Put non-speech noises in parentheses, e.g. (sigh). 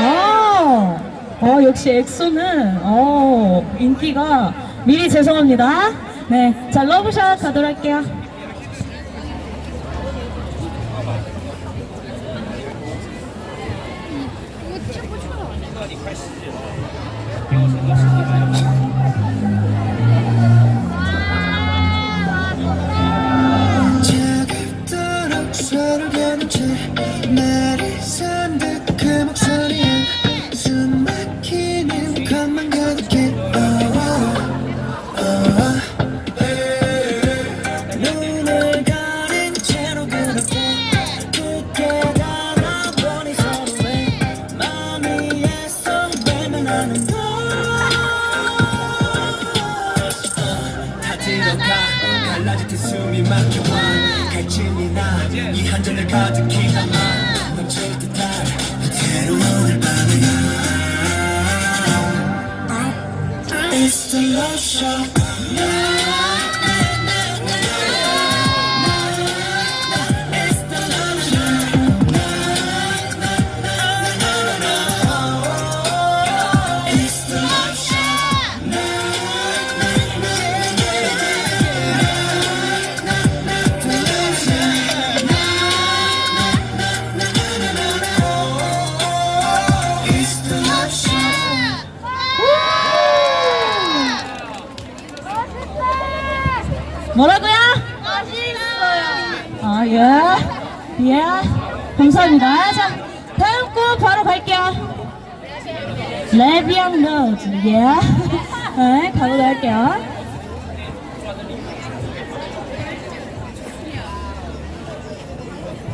아, 어, 역시 엑소는, 어, 인기가 미리 죄송합니다. 네. 자, 러브샷 가도록 할게요. 하는 너다 들어가 갈라질 때 숨이 막혀와 갈증이 잔을 가득히 담아 넘칠 It's the love show. It's 뭐라고요? 맛있어요. 아, 예. 예. 감사합니다. 자, 다음 곡 바로 갈게요. 레비앙 로즈. 예. (laughs) 네, 가보도록 할게요.